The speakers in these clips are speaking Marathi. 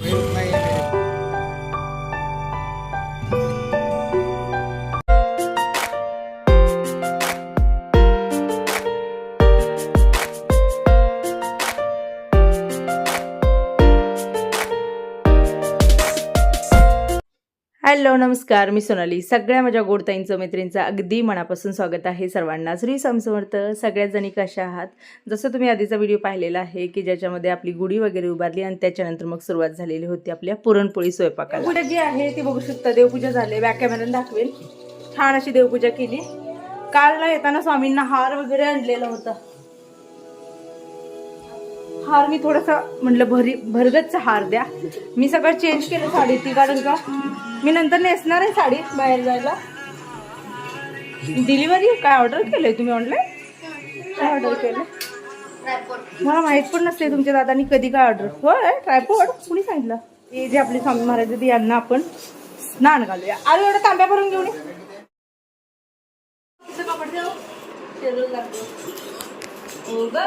Wait. हॅलो नमस्कार. मी सोनाली. सगळ्या माझ्या गोडताईंचं मैत्रींचं अगदी मनापासून स्वागत आहे सर्वांना. श्री समसमर्थ सगळ्याच जणी कशा आहात? जसं तुम्ही आधीचा व्हिडिओ पाहिलेला आहे की ज्याच्यामध्ये आपली गुढी वगैरे उभारली आणि त्याच्यानंतर मग सुरुवात झालेली होती आपल्या पुरणपोळी स्वयंपाकाला. पूजा जी आहे ती बघू शकता. देवपूजा झाली बॅक कॅमेऱ्याने दाखवेल छान अशी देवपूजा केली. कालला येताना स्वामींना हार वगैरे आणलेला होता. हार मी थोडासा म्हटलं भरी भरगतचा हार द्या. मी सगळं चेंज केलं साडी ती कारण का? मी नंतर नेसणार आहे साडी बाहेर जायला. डिलिव्हरी काय ऑर्डर केलंय तुम्ही ऑनलाईन काय ऑर्डर केलं मला माहीत पण नसते तुमच्या दादानी कधी काय ऑर्डर होय ट्रायपोर्ड कुणी सांगितलं? हे जे आपले स्वामी महाराज आहेत यांना आपण स्नान घालूया. आलो एवढं तांब्या भरून घेऊन ये.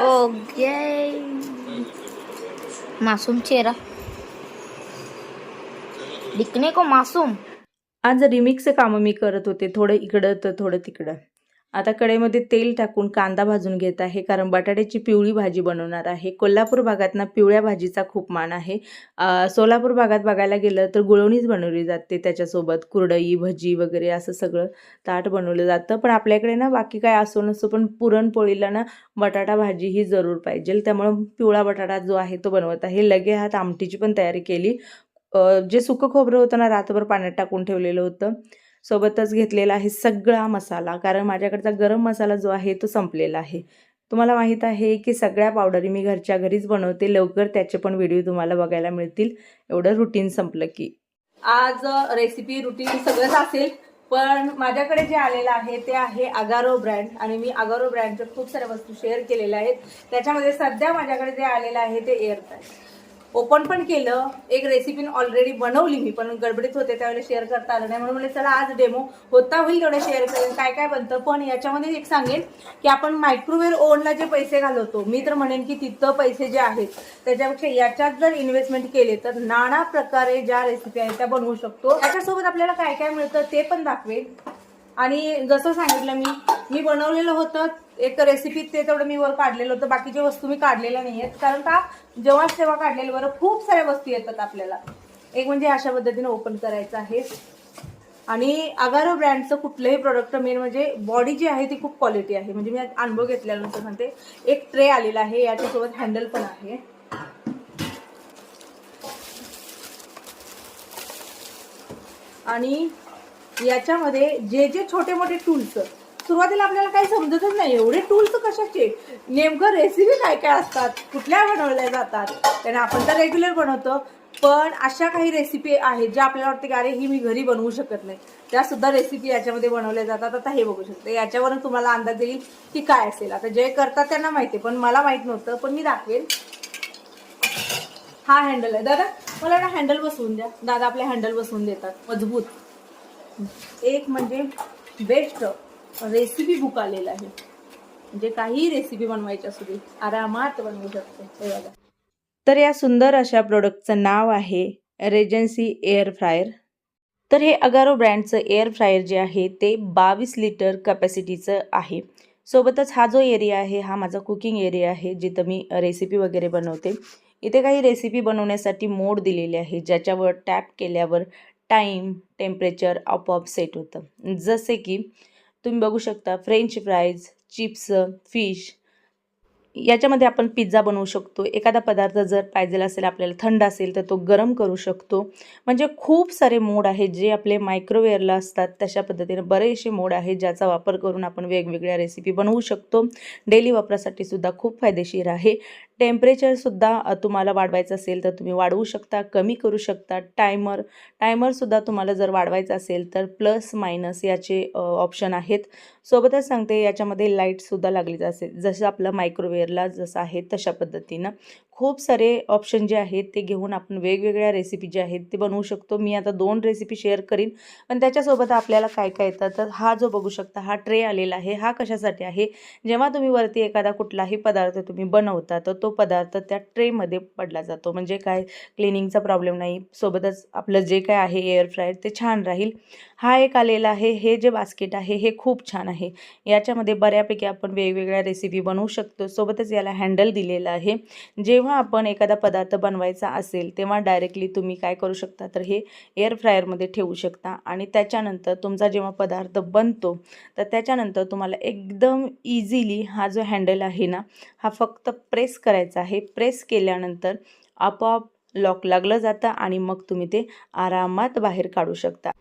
ओके. मासूम चेहरा. दिखने को मासूम? आज रिमिक्सचे कामं मी करत होते. थोडं इकडं तर थोडं तिकडं. आता कडेमध्ये तेल टाकून कांदा भाजून घेत आहे. कारण बटाट्याची पिवळी भाजी बनवणार आहे. कोल्हापूर भागात ना पिवळ्या भाजीचा खूप मान आहे. सोलापूर भागात बघायला गेलं तर गुळवणीच बनवली जाते त्याच्यासोबत. कुरडई भजी वगैरे असं सगळं ताट बनवलं जातं. पण आपल्याकडे ना बाकी काय असो नसो पण पुरणपोळीला ना बटाटा भाजी ही जरूर पाहिजे. त्यामुळं पिवळा बटाटा जो आहे तो बनवत आहे. लगे हात आमटीची पण तयारी केली. जे सुकं खोबरं होतं ना रात्रभर पाण्यात टाकून ठेवलेलं होतं. सोबतच घेतलेला आहे सगळा मसाला कारण माझ्याकडचा गरम मसाला जो आहे तो संपलेला आहे. तुम्हाला माहीत आहे की सगळ्या पावडरी मी घरच्या घरीच बनवते. लवकर त्याचे पण व्हिडिओ तुम्हाला बघायला मिळतील. एवढं रुटीन संपलं की. आज रेसिपी रुटीन सगळंच असेल पण माझ्याकडे जे आलेलं आहे ते आहे अगारो ब्रँड आणि मी अगारो ब्रँडच्या खूप साऱ्या वस्तू शेअर केलेल्या आहेत. त्याच्यामध्ये सध्या माझ्याकडे जे आलेलं आहे ते एअर फ्राय ओपन पण केलं. एक रेसिपी ऑलरेडी बनवली मी पण गडबडीत होते त्यावेळेला शेअर करता आलं नाही. म्हणून म्हणजे चला आज डेमो होता होईल तेवढं शेअर करेन काय काय बनतं? पण याच्यामध्ये एक सांगेन की आपण मायक्रोवेव्ह ओव्हनला जे पैसे घालवतो मी तर म्हणेन की तिथं पैसे जे आहेत त्याच्यापेक्षा याच्यात जर इन्व्हेस्टमेंट केले तर नाना प्रकारे ज्या रेसिपी आहेत त्या बनवू शकतो. त्याच्यासोबत आपल्याला काय काय मिळतं ते पण दाखवेल आणि जसं सांगितलं मी मी बनवलेलं होतं एक रेसिपी ते तेवढं मी वर काढलेलं होतं. बाकीच्या वस्तू मी काढलेल्या नाही आहेत कारण का? जेव्हाच तेव्हा काढलेलं बरं. खूप साऱ्या वस्तू येतात आपल्याला. एक म्हणजे अशा पद्धतीने ओपन करायचं आहे. आणि अगारो ब्रँडचं कुठलंही प्रोडक्ट मेन म्हणजे बॉडी जी आहे ती खूप क्वालिटी आहे. म्हणजे मी अनुभव घेतल्यानंतर म्हणते एक ट्रे आलेला आहे. याच्यासोबत हँडल पण आहे. आणि याच्यामध्ये जे जे छोटे मोठे टूल्स सुरुवातीला आपल्याला काही समजतच नाही. एवढे टूल्स कशाचे? नेमकं रेसिपी काय काय असतात? कुठल्या बनवल्या जातात? त्याने आपण तर रेग्युलर बनवतो. पण अशा काही रेसिपी आहेत ज्या आपल्याला वाटते की अरे ही मी घरी बनवू शकत नाही. त्यासुद्धा रेसिपी याच्यामध्ये बनवल्या जातात. आता हे बघू शकते. याच्यावरून तुम्हाला अंदाज येईल की काय असेल. आता जे करतात त्यांना माहिती आहे, पण मला माहीत नव्हतं. पण मी दाखवेल हा हँडल आहे. दादा मला ना हँडल बसवून द्या. दादा आपले हँडल बसवून देतात. मजबूत. एक म्हणजे बेस्ट रेसिपी बुक आलेलं आहे. म्हणजे काही रेसिपी बनवायची असू दे आरामात बनवू शकतो. बघा. तर या सुंदर अशा प्रोडक्टचं नाव आहे रेजन्सी एअर फ्रायर तर हे अगारो ब्रँडचं एअर फ्रायर जे आहे ते बावीस लिटर कॅपॅसिटीचं आहे. सोबतच हा जो एरिया आहे हा माझा कुकिंग एरिया आहे जिथं मी रेसिपी वगैरे बनवते. इथे काही रेसिपी बनवण्यासाठी मोड दिलेले आहे ज्याच्यावर टॅप केल्यावर टाईम टेम्परेचर आपोआप सेट होतं. जसे की तुम्ही बघू शकता फ्रेंच फ्राईज चिप्स फिश याच्यामध्ये आपण पिझ्झा बनवू शकतो. एखादा पदार्थ जर पाहिजे असेल आपल्याला थंड असेल तर तो गरम करू शकतो. म्हणजे खूप सारे मोड आहेत जे आपले मायक्रोवेअरला असतात. तशा पद्धतीने बरेचसे मोड आहेत ज्याचा वापर करून आपण वेगवेगळ्या रेसिपी बनवू शकतो. डेली वापरासाठी सुद्धा खूप फायदेशीर आहे. टेम्परेचरसुद्धा तुम्हाला वाढवायचं असेल तर तुम्ही वाढवू शकता कमी करू शकता. टायमर टायमरसुद्धा तुम्हाला जर वाढवायचं असेल तर प्लस मायनस याचे ऑप्शन आहेत. सोबतच सांगते याच्यामध्ये लाईटसुद्धा लागली असेल जसं आपलं मायक्रोवेअरला जसं आहे तशा पद्धतीनं. खूप सारे ऑप्शन जे आहेत ते घेऊन आपण वेगवेगळ्या रेसिपी जे आहेत ते बनवू शकतो. मी आता दोन रेसिपी शेअर करीन. पण त्याच्यासोबत आपल्याला काय काय येतं? तर हा जो बघू शकता हा ट्रे आलेला आहे. हा कशासाठी आहे? जेव्हा तुम्ही वरती एखादा कुठलाही पदार्थ तुम्ही बनवता तर तो पदार्थ त्या ट्रेमध्ये पडला जातो. म्हणजे काय? क्लिनिंगचा प्रॉब्लेम नाही. सोबतच आपलं जे काय आहे एअर फ्रायर ते छान राहील. हा एक आलेला आहे हे जे बास्केट आहे हे खूप छान आहे. याच्यामध्ये बऱ्यापैकी आपण वेगवेगळ्या रेसिपी बनवू शकतो. सोबतच याला हँडल दिलेलं आहे. जेव्हा आपण एखादा पदार्थ बनवायचा असेल तेव्हा डायरेक्टली तुम्ही काय करू शकता? तर हे एअर फ्रायरमध्ये ठेवू शकता. आणि त्याच्यानंतर तुमचा जेव्हा पदार्थ बनतो तर त्याच्यानंतर तुम्हाला एकदम इझिली हा जो हँडल आहे ना हा फक्त प्रेस करायचा आहे. प्रेस केल्यानंतर आपोआप लॉक लागलं जातं आणि मग तुम्ही ते आरामात बाहेर काढू शकता.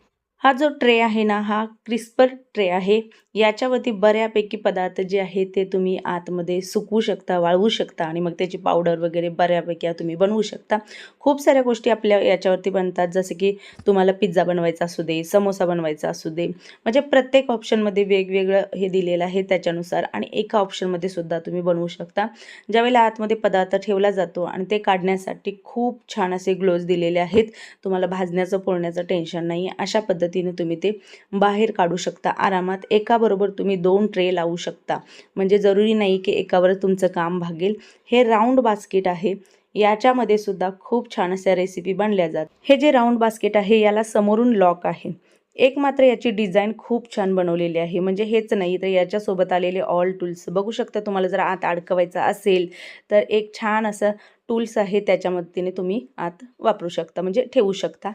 हा जो ट्रे आहे ना हा क्रिस्पर ट्रे आहे. याच्यावरती बऱ्यापैकी पदार्थ जे आहे ते तुम्ही आतमध्ये सुकवू शकता वाळवू शकता आणि मग त्याची पावडर वगैरे बऱ्यापैकी तुम्ही बनवू शकता. खूप साऱ्या गोष्टी आपल्या याच्यावरती बनतात. जसे की तुम्हाला पिझ्झा बनवायचा असू दे समोसा बनवायचा असू दे. म्हणजे प्रत्येक ऑप्शनमध्ये वेगवेगळं हे दिलेलं आहे त्याच्यानुसार आणि एका ऑप्शनमध्ये सुद्धा तुम्ही बनवू शकता. ज्यावेळेला आतमध्ये पदार्थ ठेवला जातो आणि ते काढण्यासाठी खूप छान असे ग्लोव्ज दिलेले आहेत. तुम्हाला भाजण्याचं पोळण्याचं टेन्शन नाही. अशा पद्धती पद्धतीने तुम्ही ते बाहेर काढू शकता. आरामात एकाबरोबर तुम्ही दोन ट्रे लावू शकता. म्हणजे जरुरी नाही की एकावर तुमचं काम भागेल. हे राऊंड बास्केट आहे. याच्यामध्ये सुद्धा खूप छान अशा रेसिपी बनल्या जात हे जे राऊंड बास्केट आहे याला समोरून लॉक आहे. एक मात्र याची डिझाईन खूप छान बनवलेली आहे. म्हणजे हेच नाही तर याच्यासोबत आलेले ऑल टूल्स बघू शकता तुम्हाला जर आत अडकवायचं असेल तर एक छान असं टूल्स आहे त्याच्या मदतीने तुम्ही आत वापरू शकता. म्हणजे ठेवू शकता.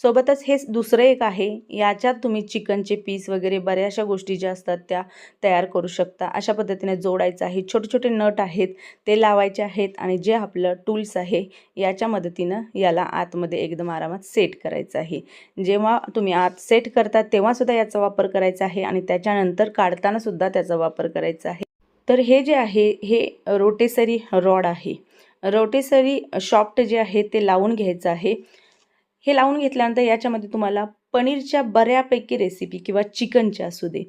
सोबतच हे दुसरं एक आहे याच्यात तुम्ही चिकनचे पीस वगैरे बऱ्याचशा गोष्टी ज्या असतात त्या तयार करू शकता. अशा पद्धतीने जोडायचं आहे. छोटे छोटे नट आहेत ते लावायचे आहेत आणि जे आपलं टूल्स आहे याच्या मदतीनं याला आतमध्ये एकदम आरामात सेट करायचं आहे. जेव्हा तुम्ही आत सेट करता तेव्हासुद्धा याचा वापर करायचा आहे आणि त्याच्यानंतर काढतानासुद्धा त्याचा वापर करायचा आहे. तर हे जे आहे हे रोटेसरी रॉड आहे. रोटेसरी शॉफ्ट जे आहे ते लावून घ्यायचं आहे. हे लावून घेतल्यानंतर याच्यामध्ये तुम्हाला पनीरच्या बऱ्यापैकी रेसिपी किंवा चिकनच्या असू दे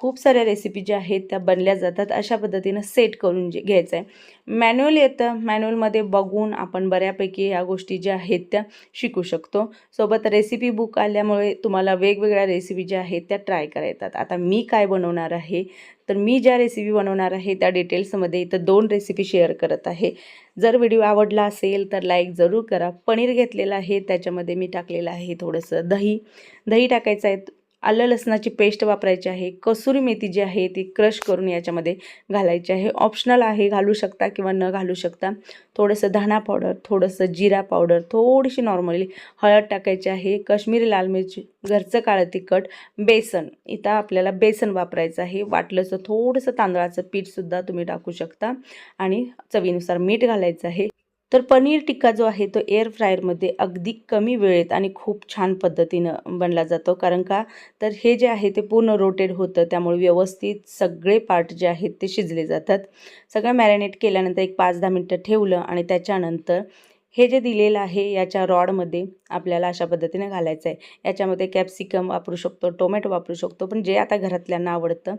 खूप साऱ्या रेसिपी ज्या आहेत त्या बनल्या जातात. अशा पद्धतीनं सेट करून जे घ्यायचं आहे मॅन्युअल येतं मॅन्युअलमध्ये बघून आपण बऱ्यापैकी ह्या गोष्टी ज्या आहेत त्या शिकू शकतो. सोबत रेसिपी बुक आल्यामुळे तुम्हाला वेगवेगळ्या रेसिपी ज्या आहेत त्या ट्राय करा येतात. आता मी काय बनवणार आहे? तर मी ज्या रेसिपी बनवणार आहे त्या डिटेल्समध्ये इथं दोन रेसिपी शेअर करत आहे. जर व्हिडिओ आवडला असेल तर लाईक जरूर करा. पनीर घेतलेलं आहे त्याच्यामध्ये मी टाकलेलं आहे थोडंसं दही. दही टाकायचं आहे आलं लसणाची पेस्ट वापरायची आहे कसुरी मेथी जी आहे ती क्रश करून याच्यामध्ये घालायची आहे. ऑप्शनल आहे घालू शकता किंवा न घालू शकता. थोडंसं धणा पावडर थोडंसं जिरा पावडर थोडीशी नॉर्मली हळद टाकायची आहे काश्मीरी लाल मिरची घरचं काळं तिखट बेसन. इथं आपल्याला बेसन वापरायचं आहे. वाटलंसं थोडंसं तांदळाचं पीठसुद्धा तुम्ही टाकू शकता. आणि चवीनुसार मीठ घालायचं आहे. तर पनीर टिक्का जो आहे तो एअर फ्रायरमध्ये अगदी कमी वेळेत आणि खूप छान पद्धतीनं बनला जातो. कारण का? तर हे जे आहे ते पूर्ण रोटेड होतं. त्यामुळे व्यवस्थित सगळे पार्ट जे आहेत ते शिजले जातात. सगळं मॅरिनेट केल्यानंतर एक पाच दहा मिनटं ठेवलं आणि त्याच्यानंतर हे जे दिलेलं आहे याच्या रॉडमध्ये आपल्याला अशा पद्धतीने घालायचं आहे. याच्यामध्ये कॅप्सिकम वापरू शकतो टोमॅटो वापरू शकतो पण जे आता घरातल्यांना आवडतं.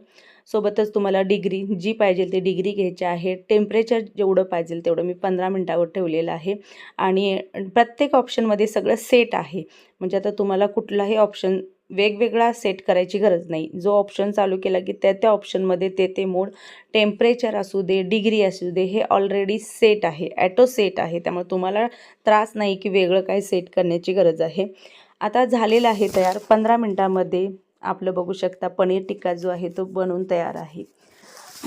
सोबतच तुम्हाला डिग्री जी पाहिजे ती डिग्री घ्यायची आहे. टेम्परेचर जेवढं पाहिजे तेवढं मी पंधरा मिनटावर ठेवलेलं आहे. आणि प्रत्येक ऑप्शनमध्ये सगळं सेट आहे. म्हणजे आता तुम्हाला कुठलाही ऑप्शन वेगवेगळा सेट करायची गरज नाही. जो ऑप्शन चालू केला की त्या त्या ऑप्शनमध्ये ते ते मोड टेम्परेचर असू दे डिग्री असू दे हे ऑलरेडी सेट आहे. ॲटो सेट आहे. त्यामुळे तुम्हाला त्रास नाही की वेगळं काय सेट करण्याची गरज आहे. आता झालेलं आहे तयार. पंधरा मिनटामध्ये आपलं बघू शकता पनीर टिक्का जो आहे तो बनवून तयार आहे.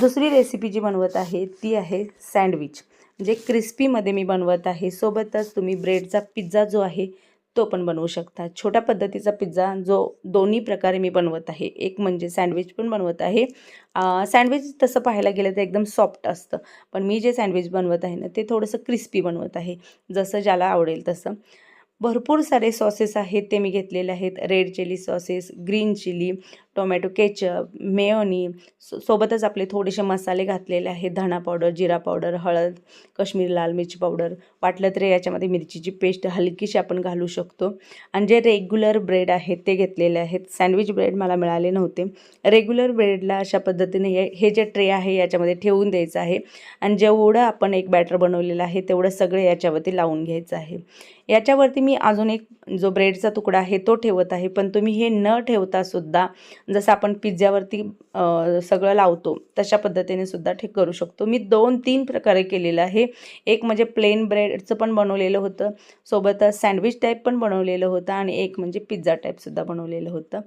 दुसरी रेसिपी जी बनवत आहे ती आहे सँडविच जे क्रिस्पीमध्ये मी बनवत आहे. सोबतच तुम्ही ब्रेडचा पिझ्झा जो आहे तो पण बनवू शकता. छोट्या पद्धतीचा पिझ्झा जो दोन्ही प्रकारे मी बनवत आहे. एक म्हणजे सँडविच पण बनवत आहे. सँडविच तसं पाहायला गेलं तर एकदम सॉफ्ट असतं. पण मी जे सँडविच बनवत आहे ना ते थोडंसं क्रिस्पी बनवत आहे. जसं ज्याला आवडेल तसं. भरपूर सारे सॉसेस आहेत. ते मी घेतलेले आहेत. Red chilli sauces green chilli tomato ketchup mayonnaise so सोबतच आपले थोडेसे मसाले घातलेले आहेत. धणा पावडर जिरा पावडर हळद कश्मीरी लाल मिरची पावडर वाटलं तर याच्यामध्ये मिरचीची पेस्ट हलकीशी आपण घालू शकतो. आणि जे रेग्युलर ब्रेड आहेत ते घेतलेले आहेत. सँडविच ब्रेड मला मिळाले नव्हते. रेग्युलर ब्रेडला अशा पद्धतीने हे हे जे ट्रे आहे याच्यामध्ये ठेवून द्यायचं आहे. आणि जेवढं आपण एक बॅटर बनवलेलं आहे तेवढं सगळं याच्यावरती लावून घ्यायचं आहे. याच्यावरती मी अजून एक जो ब्रेडचा तुकडा आहे तो ठेवत आहे. पण तुम्ही हे न ठेवता सुद्धा जसं आपण पिझ्झ्यावरती सगळं लावतो तशा पद्धतीने सुद्धा ठीक करू शकतो. मी दोन तीन प्रकारे केलेलं आहे. एक म्हणजे प्लेन ब्रेडचं पण बनवलेलं होतं. सोबतच सँडविच टाईप पण बनवलेलं होतं आणि एक म्हणजे पिझ्झा टाईपसुद्धा बनवलेलं होतं.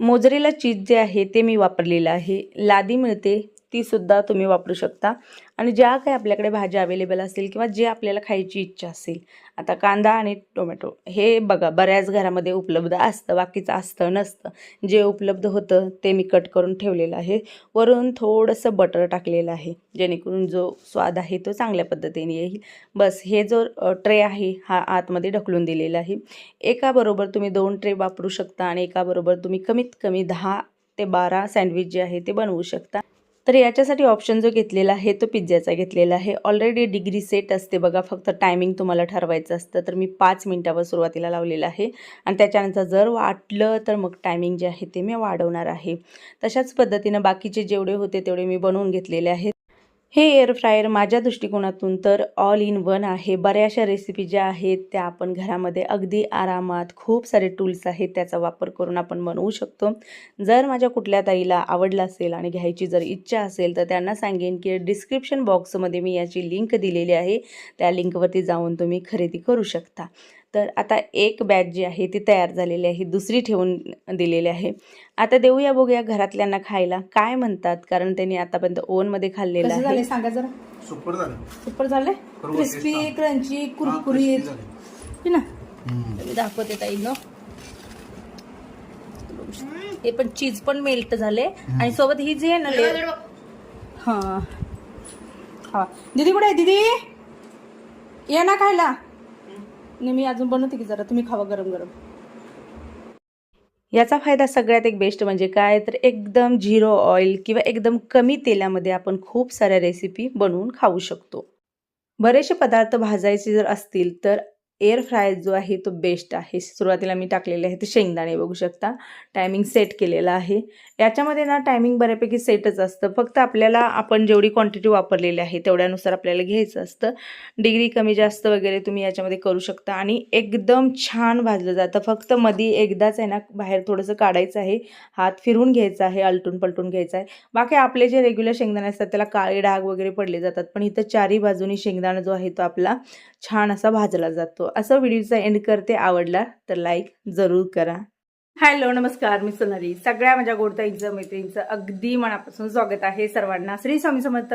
मोजरेला चीज जे आहे ते मी वापरलेलं आहे. लादी मिळते तीसुद्धा तुम्ही वापरू शकता. आणि ज्या काही आपल्याकडे भाज्या अवेलेबल असतील किंवा जे आपल्याला खायची इच्छा असेल आता कांदा आणि टोमॅटो हे बघा बऱ्याच घरामध्ये उपलब्ध असतं बाकीचं असतं नसतं. जे उपलब्ध होतं ते मी कट करून ठेवलेलं आहे. वरून थोडंसं बटर टाकलेलं आहे जेणेकरून जो स्वाद आहे तो चांगल्या पद्धतीने येईल. बस हे जो ट्रे आहे हा आतमध्ये ढकलून दिलेला आहे. एकाबरोबर तुम्ही दोन ट्रे वापरू शकता आणि एकाबरोबर तुम्ही कमीत कमी दहा ते बारा सँडविच जे आहे ते बनवू शकता. तर याच्यासाठी ऑप्शन जो घेतलेला आहे तो पिझ्झाचा घेतलेला आहे. ऑलरेडी डिग्री सेट असते बघा फक्त टायमिंग तुम्हाला ठरवायचं असतं तर मी पाच मिनटावर सुरुवातीला लावलेलं आहे. आणि त्याच्यानंतर जर वाटलं तर मग टायमिंग जे आहे ते मी वाढवणार आहे. तशाच पद्धतीनं बाकीचे जेवढे होते तेवढे मी बनवून घेतलेले आहेत. हे एअर फ्रायर माझ्या दृष्टिकोनातून तर ऑल इन वन आहे. बऱ्याचशा रेसिपी ज्या आहेत त्या आपण घरामध्ये अगदी आरामात खूप सारे टूल्स आहेत त्याचा वापर करून आपण बनवू शकतो. जर माझ्या कुठल्या ताईला आवडलं असेल आणि घ्यायची जर इच्छा असेल तर त्यांना सांगेन की डिस्क्रिप्शन बॉक्समध्ये मी याची लिंक दिलेली आहे. त्या लिंकवरती जाऊन तुम्ही खरेदी करू शकता. तर आता एक बॅच जी आहे ती तयार झालेली आहे दुसरी ठेवून दिलेली आहे. आता देऊया बघूया घरातल्यांना खायला. काय म्हणतात? कारण त्यांनी आतापर्यंत ओव्हनमध्ये खाल्लेलं कसं आहे. सांगा जरा. सुपर झालं. सुपर बरोबर, क्रिस्पी क्रंची हा, कुरकुरीत. झालं. है ना. मी दाखवते ताई न. हे पण चीज पण मेल्ट झाले. आणि सोबत ही जी आहे ना layer- हा. हा. दीदी कुठे आहे? दीदी? ये ना खायला. नाही मी अजून बनवते की जरा. तुम्ही खावा गरम गरम. याचा फायदा सगळ्यात एक बेस्ट म्हणजे काय? तर एकदम झिरो ऑइल किंवा एकदम कमी तेलामध्ये आपण खूप साऱ्या रेसिपी बनवून खाऊ शकतो. बरेचसे पदार्थ भाजायचे जर असतील तर एअर फ्राय जो आहे तो बेस्ट आहे. सुरुवातीला मी टाकलेले आहे ते शेंगदाणे बघू शकता. टायमिंग सेट केलेला आहे. याच्यामध्ये ना टायमिंग बऱ्यापैकी सेटच असतं. फक्त आपल्याला आपण जेवढी क्वांटिटी वापरलेली आहे तेवढ्यानुसार आपल्याला घ्यायचं असतं. डिग्री कमी जास्त वगैरे तुम्ही याच्यामध्ये करू शकता. आणि एकदम छान भाजलं जातं. फक्त मधी एकदाच आहे ना बाहेर थोडंसं काढायचं आहे. हात फिरून घ्यायचा आहे अलटून पलटून घ्यायचा आहे. बाकी आपले जे रेग्युलर शेंगदाणे असतात त्याला काळे डाग वगैरे पडले जातात. पण इथं चारी बाजूनी शेंगदाणा जो आहे तो आपला छान असा भाजला जातो. असं व्हिडिओचा एंड करते. आवडला तर लाईक जरूर करा. हॅलो नमस्कार मी सोनाली. सगळ्या माझ्या गोडताईंचं मैत्रिणींचं अगदी मनापासून स्वागत आहे सर्वांना. श्री स्वामी समर्थ.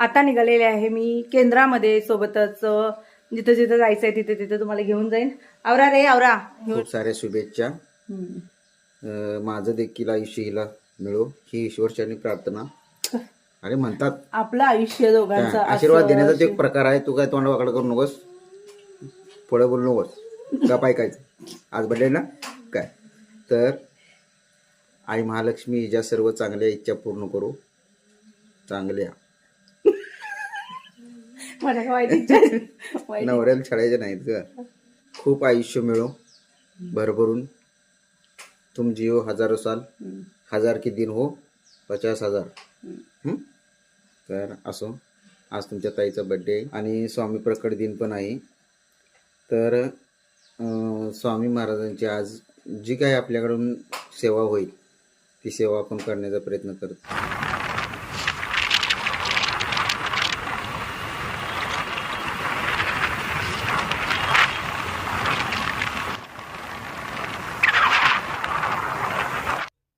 आता निघालेले आहे मी केंद्रामध्ये सोबतच जिथं जिथं जायचं आहे तिथे तिथे तुम्हाला घेऊन जाईन. आवरा रे आवरा. खूप साऱ्या शुभेच्छा. माझं देखील आयुष्य हिला मिळो ही ईश्वरचरणी प्रार्थना. अरे म्हणतात. आपलं आयुष्य दोघांचं आशीर्वाद देण्याचा तो एक प्रकार आहे तू काय तोंड वाकड करू नकोस. पुढे बोलू नकोस. का पायकायचं आज बड्डे ना? तर आई महालक्ष्मी हिच्या सर्व चांगल्या इच्छा पूर्ण करू. चांगल्या. नवऱ्याला छळायचे नाहीत ग. खूप आयुष्य मिळो भरभरून. तुम जिओ हजारो साल. हजार की दिन हो पचास हजार? तर असो. आज तुमच्या ताईचा बड्डे आणि स्वामी प्रकट दिन पण आहे. तर स्वामी महाराजांची आज जी काही आपल्याकडून सेवा होईल ती सेवा आपण करण्याचा प्रयत्न करतो.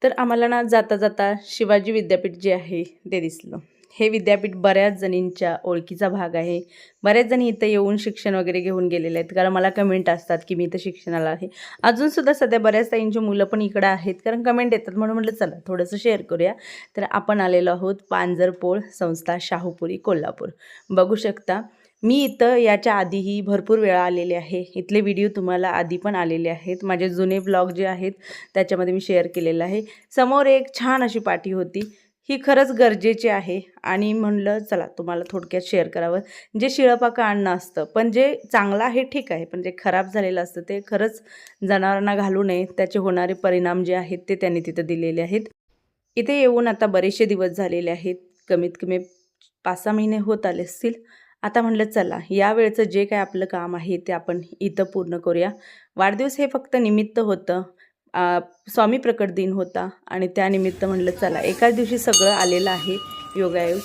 तर आम्हाला ना जाता जाता शिवाजी विद्यापीठ जे आहे ते दिसलं. हे विद्यापीठ बऱ्याच जणींच्या ओळखीचा भाग आहे. बऱ्याच जणी इथं येऊन शिक्षण वगैरे घेऊन गेलेले आहेत. कारण मला कमेंट असतात की मी इथं शिक्षणाला आहे. अजूनसुद्धा सध्या बऱ्याच ताईंची मुलं पण इकडं आहेत. कारण कमेंट येतात म्हणून म्हटलं चला थोडंसं शेअर करूया. तर आपण आलेलो आहोत पांजरपोळ संस्था शाहूपुरी कोल्हापूर. बघू शकता मी इथं याच्या आधीही भरपूर वेळा आलेले आहे. इथले व्हिडिओ तुम्हाला आधी पण आलेले आहेत. माझे जुने ब्लॉग जे आहेत त्याच्यामध्ये मी शेअर केलेलं आहे. समोर एक छान अशी पाठी होती. ही खरंच गरजेची आहे. आणि म्हणलं चला तुम्हाला थोडक्यात शेअर करावं. जे शिळपाकं अन्न असतं पण जे चांगलं आहे ठीक आहे. पण जे खराब झालेलं असतं ते खरंच जनावरांना घालू नये. त्याचे होणारे परिणाम जे आहेत ते त्यांनी तिथं दिलेले आहेत. इथे येऊन आता बरेचसे दिवस झालेले आहेत. कमीत कमी पाच सहा महिने होत आले असतील. आता म्हणलं चला यावेळचं जे काय आपलं काम आहे ते आपण इथं पूर्ण करूया. वाढदिवस हे फक्त निमित्त होतं. स्वामी प्रकट दिन होता आणि त्यानिमित्त म्हणलं चला एकाच दिवशी सगळं आलेलं आहे योगायोग.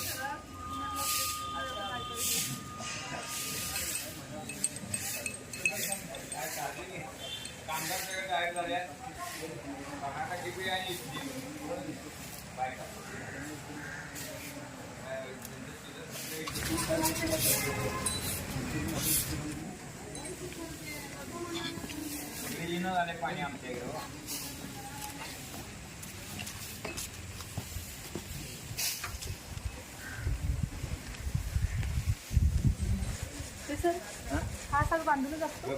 हा सगळं बांधूनच असतो.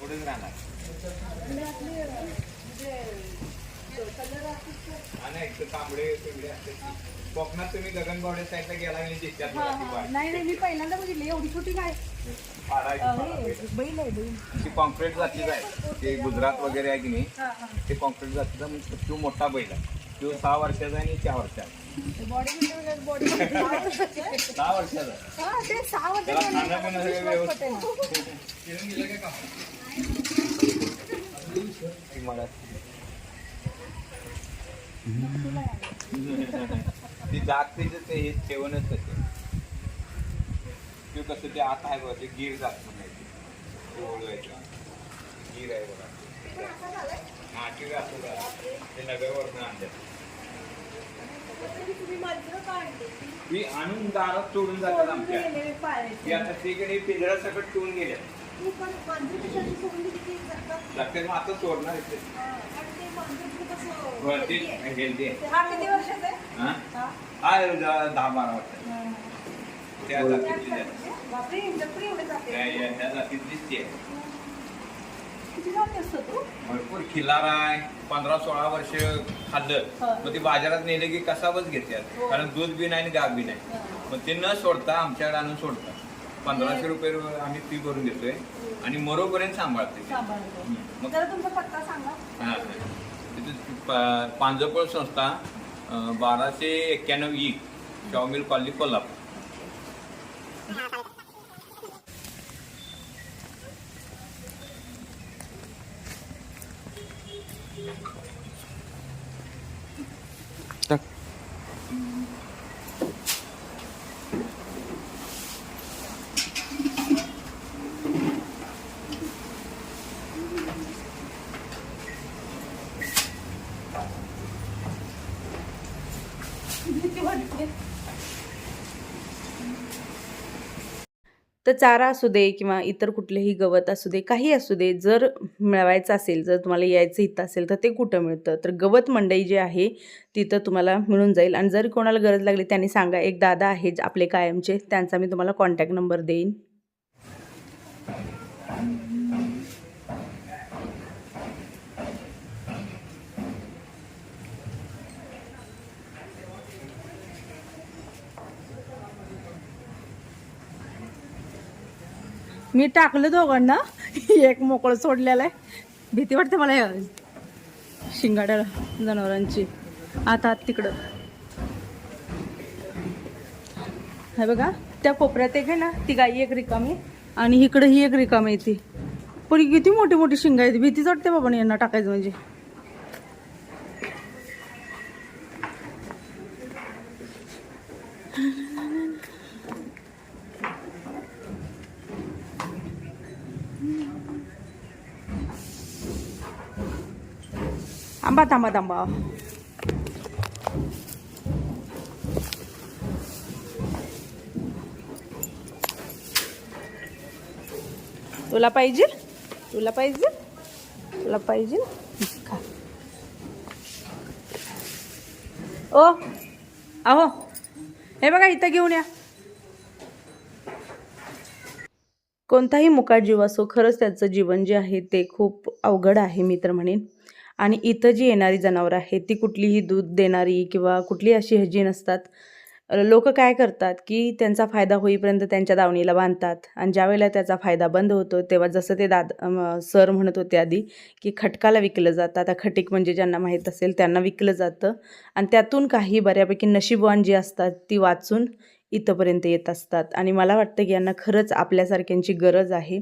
पुढेच राहणार. आणि तांबडे असते कोकणात तुम्ही गगनबावडे साईडला गेला हा. नाही नाही मी पहिल्यांदा बघितली. एवढी छोटी काय? बैल आहे बैल. ती कॉन्क्रीट जातीच आहे. ते गुजरात वगैरे आहे की नाही? ते कॉन्क्रीट जातीचा म्हणजे तो मोठा बैल आहे. तो सहा वर्षाचा आहे आणि चार वर्षाचा बॉडी बिल्डर बॉडी सहा वर्षाचा हा ते सहा त्याला खाणं पण सगळं व्यवस्थित ती. मला ती ते हे ठेवणच तसे ते कसं ते आता आहे बघा ते गिर जात म्हणायचे ते गिर आहे बघा. हा असं बघा. ते नगरवरनं आणतात ती आणून दारात सोडून जातात आमच्या. ती आता तिकडे पिंजरा सकट ठेवून गेल्या लागते मग आता सोडणार इथे बरं, ते हेल्दी आहे? हा हा? हा. दहा बारा वर्ष. त्या जातीतली जाती. त्या या- जातीतलीच ती आहे. असतो तू. भरपूर खिलार आहे. पंधरा सोळा वर्ष खाल्लं. हा. मग ते बाजारात नेले की कसावच घेतात कारण दूध बी नाही आणि गाग बी नाही. मग ते न सोडता आमच्याकडे आणून सोडतात. पंधराशे रुपये आम्ही फी भरून देतोय. आणि मरोपर्यंत सांभाळते ते. सांभाळतो हम्म. मग जरा तुमचा पत्ता सांगा. हा, हा. तिथे प- पांजरपोळ संस्था अं, बाराशे एक्क्याण्णव ई शावमिल कॉलनी कोल्हापूर. तर चारा असू दे किंवा इतर कुठलेही गवत असू दे काही असू दे जर मिळवायचं असेल जर तुम्हाला यायचं इथं असेल तर ते कुठं मिळतं? तर गवत मंडई जी आहे तिथं तुम्हाला मिळून जाईल. आणि जर कोणाला गरज लागली त्यांनी सांगा एक दादा आहे ज- आपले कायमचे त्यांचा मी तुम्हाला कॉन्टॅक्ट नंबर देईन. मी टाकलं दोघांना. एक मोकळं सोडलेलं आहे. भीती वाटते मला या शिंगाड्या जनावरांची. आता तिकडं. हे बघा त्या कोपऱ्यात एक आहे ना ती गाई एक रिकामी आणि इकडं ही एक रिकामी ती. पण किती मोठी मोठी शिंगा आहेत. भीतीच वाटते बाबा यांना टाकायचं म्हणजे. थांबा थांबा थांबा तुला पाहिजे तुला पाहिजे तुला पाहिजे ओ अहो हे बघा इथं घेऊन या कोणताही मुका जीव असो खरंच त्याचं जीवन जे आहे ते खूप अवघड आहे मी तर म्हणेन. आणि इथं जी येणारी जनावरं आहेत ती कुठलीही दूध देणारी किंवा कुठली अशी हजी नसतात लोक काय करतात की त्यांचा फायदा होईपर्यंत त्यांच्या दावणीला बांधतात. आणि ज्यावेळेला त्याचा फायदा बंद होतो तेव्हा जसं ते दाद सर म्हणत होते आधी की खटकाला विकलं जातं. आता खटीक म्हणजे ज्यांना माहीत असेल त्यांना विकलं जातं. आणि त्यातून काही बऱ्यापैकी नशीबवान जी असतात ती वाचून इथंपर्यंत येत असतात. आणि मला वाटतं की यांना खरंच आपल्यासारख्यांची गरज आहे.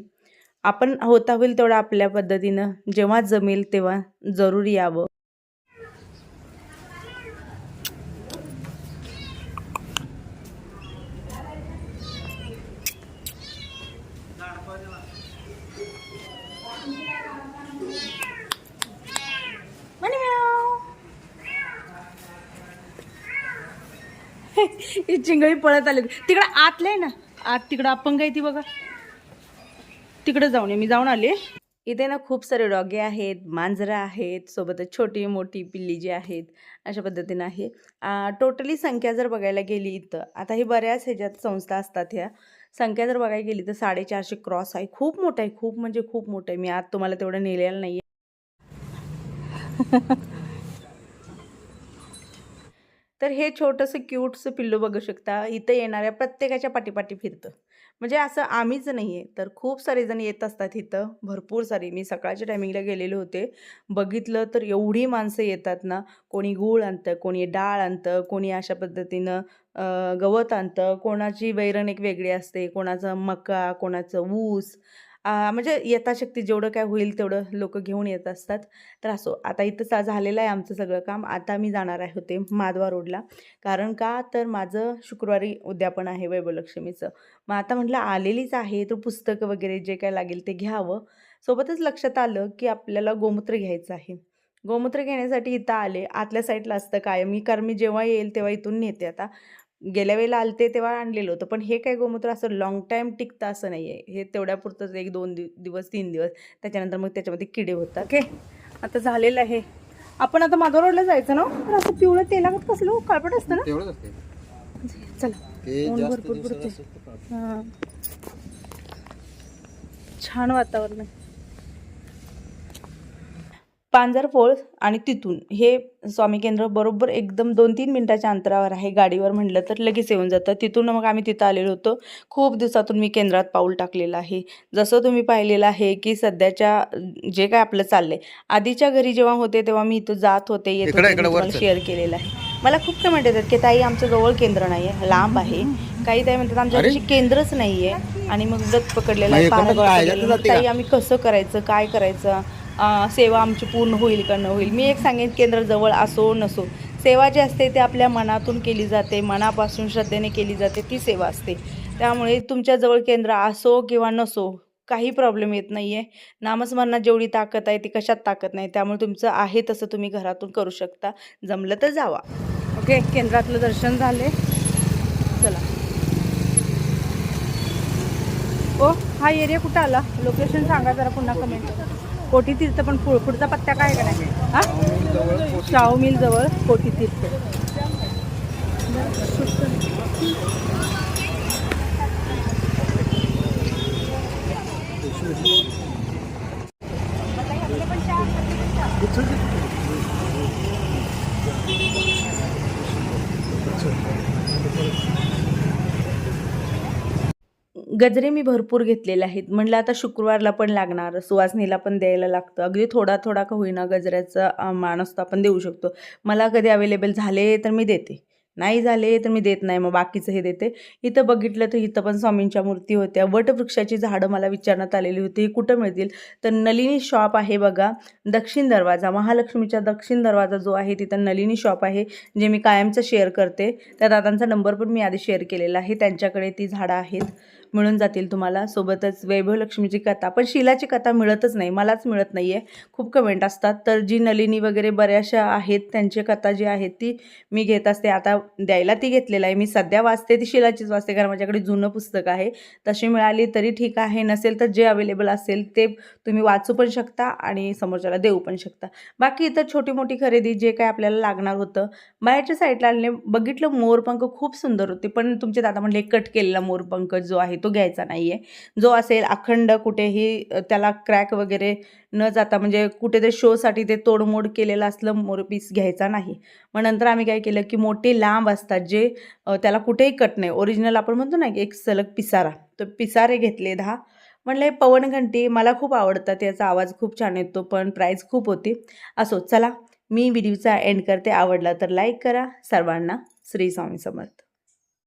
आपण होता होईल तेवढं आपल्या पद्धतीनं. जेव्हा जमेल तेव्हा जरूर यावं. चिंगळी पळत आले. तिकडं आतले ना. आत तिकडं अपंग आहे ती बघा. तिकडं जाऊन ये. मी जाऊन आले. इथे ना खूप सारे डॉगे आहेत मांजरं आहेत सोबतच छोटी मोठी पिल्ली जी आहेत अशा पद्धतीनं आहे. टोटली संख्या जर बघायला गेली इथं आता हे बऱ्याच ह्याच्यात संस्था असतात ह्या. संख्या जर बघायला गेली तर साडेचारशे क्रॉस आहे. खूप मोठं आहे खूप म्हणजे खूप मोठं आहे. मी आज तुम्हाला तेवढं नेलेलं नाही तर हे छोटंसं क्यूटसं पिल्लू बघू शकता. इथं येणाऱ्या प्रत्येकाच्या पाठीपाठी फिरतं. म्हणजे असं आम्हीच नाही आहे तर खूप सारे जण येत असतात इथं. भरपूर सारे. मी सकाळच्या टायमिंगला गेलेले होते. बघितलं तर एवढी माणसं येतात ना. कोणी गूळ आणतं कोणी डाळ आणतं कोणी अशा पद्धतीनं गवत आणतं. कोणाची वैरण एक वेगळी असते. कोणाचं मका कोणाचं ऊस. म्हणजे यथाशक्ती जेवढं काय होईल तेवढं लोक घेऊन येत असतात. तर असो आता इथं झालेलं आहे आमचं सगळं काम. आता मी जाणार आहे होते माधवा रोडला. कारण का? तर माझं शुक्रवारी उद्यापन आहे वैभवलक्ष्मीचं. मग आता म्हटलं आलेलीच आहे तर पुस्तकं वगैरे जे काय लागेल ते घ्यावं. सोबतच लक्षात आलं की आपल्याला गोमूत्र घ्यायचं आहे. गोमूत्र घेण्यासाठी इथं आले. आतल्या साईडला असतं काय मी कारण मी जेव्हा येईल तेव्हा इथून नेते आता. गेल्या वेळेला आलते तेव्हा आणलेलं होतं पण हे काय गोमूत्र असं लॉंग टाईम टिकतं असं नाही आहे हे तेवढ्यापुरतंच एक दोन दिव दिवस तीन दिवस त्याच्यानंतर मग त्याच्यामध्ये किडे होतात. ओके? आता झालेलं आहे. आपण आता माधव रोडला जायचं ना तर असं पिवळं तेलागत कसलं काळपट असतं ना? चला. भरपूर. हां. छान वातावरण आहे. पांजरपोळ आणि तिथून. हे स्वामी केंद्र बरोबर एकदम दोन तीन मिनटाच्या अंतरावर आहे गाडीवर म्हटलं तर लगेच येऊन जातं. तिथून मग आम्ही तिथं आलेलो होतो. खूप दिवसातून मी केंद्रात पाऊल टाकलेलं आहे. जसं तुम्ही पाहिलेलं आहे की सध्याच्या जे काय आपलं चाललंय. आधीच्या घरी जेव्हा होते तेव्हा मी इथं जात होते येत होते. शेअर केलेलं आहे. मला खूप कमेंट येतात की ताई आमचं जवळ केंद्र नाही आहे लांब आहे. काही ताई म्हणतात आमच्या अरे? घरची केंद्रच नाही आहे आणि मग व्रत पकडलेलं आहे काय ताई? आम्ही कसं करायचं काय करायचं? सेवा आमची पूर्ण होईल का न होईल? मी एक सांगेन केंद्र जवळ असो नसो सेवा जी असते ती आपल्या मनातून केली जाते मनापासून श्रद्धेने केली जाते ती सेवा असते. त्यामुळे तुमच्याजवळ केंद्र असो किंवा नसो काही प्रॉब्लेम येत नाही आहे नामस्मरणात जेवढी ताकद आहे ती कशात ताकद नाही. त्यामुळे तुमचं आहे तसं तुम्ही घरातून करू शकता. जमलं तर जावा. ओके केंद्रातलं दर्शन झाले. चला. ओ हा एरिया कुठं आला? लोकेशन सांगा जरा पुन्हा कमेंट कोटी तीर्थ पण पुढ पुढचा पत्ता काय का नाही? हा? शाहू मिल जवळ कोठी तीर्थ गजरे मी भरपूर घेतलेले आहेत. म्हणलं आता शुक्रवारला पण लागणार सुवासनीला पण द्यायला लागतं. अगदी थोडा थोडा का होईना गजऱ्याचा मान असतो आपण देऊ शकतो. मला कधी अवेलेबल झाले तर मी देते. नाही झाले तर मी देत नाही मग बाकीचं हे देते. इथं बघितलं तर इथं पण स्वामींच्या मूर्ती होत्या. वटवृक्षाची झाडं मला विचारण्यात आलेली होती. ही कुठं मिळतील? तर नलिनी शॉप आहे बघा दक्षिण दरवाजा. महालक्ष्मीचा दक्षिण दरवाजा जो आहे तिथं नलिनी शॉप आहे जे मी कायमचं शेअर करते. त्या दादांचा नंबर पण मी आधी शेअर केलेला आहे. त्यांच्याकडे ती झाडं आहेत. मिळून जातील तुम्हाला. सोबतच वैभवलक्ष्मीची कथा पण शिलाची कथा मिळतच नाही मलाच मिळत नाही आहे खूप कमेंट असतात. तर जी नलिनी वगैरे बऱ्याचशा आहेत त्यांची कथा जी आहे ती मी घेत असते. आता द्यायला ती घेतलेलं आहे. मी सध्या वाचते ती शिलाचीच वाचते कारण माझ्याकडे जुनं पुस्तक आहे. तशी मिळाली तरी ठीक आहे. नसेल तर जे अवेलेबल असेल ते तुम्ही वाचू पण शकता आणि समोरच्याला देऊ पण शकता. बाकी इतर छोटी मोठी खरेदी जे काय आपल्याला लागणार होतं बाहेरच्या साईडला आणले. बघितलं मोरपंख खूप सुंदर होते. पण तुमचे दादा म्हणले कट केलेला मोरपंख जो आहे तो तो घ्यायचा नाही आहे जो असेल अखंड कुठेही त्याला क्रॅक वगैरे न जाता म्हणजे कुठेतरी शोसाठी ते तोडमोड केलेलं असलं मोरपीस घ्यायचा नाही. मग नंतर आम्ही काय केलं की मोठे लांब असतात जे त्याला कुठेही कट नाही. ओरिजिनल आपण म्हणतो ना की एक सलग पिसारा. तर पिसारे घेतले दहा. म्हणलं पवनघंटी मला खूप आवडतात याचा आवाज खूप छान येतो पण प्राईस खूप होती. असो चला मी व्हिडिओचा एंड करते. आवडला तर लाईक करा. सर्वांना श्री स्वामी समर्थ.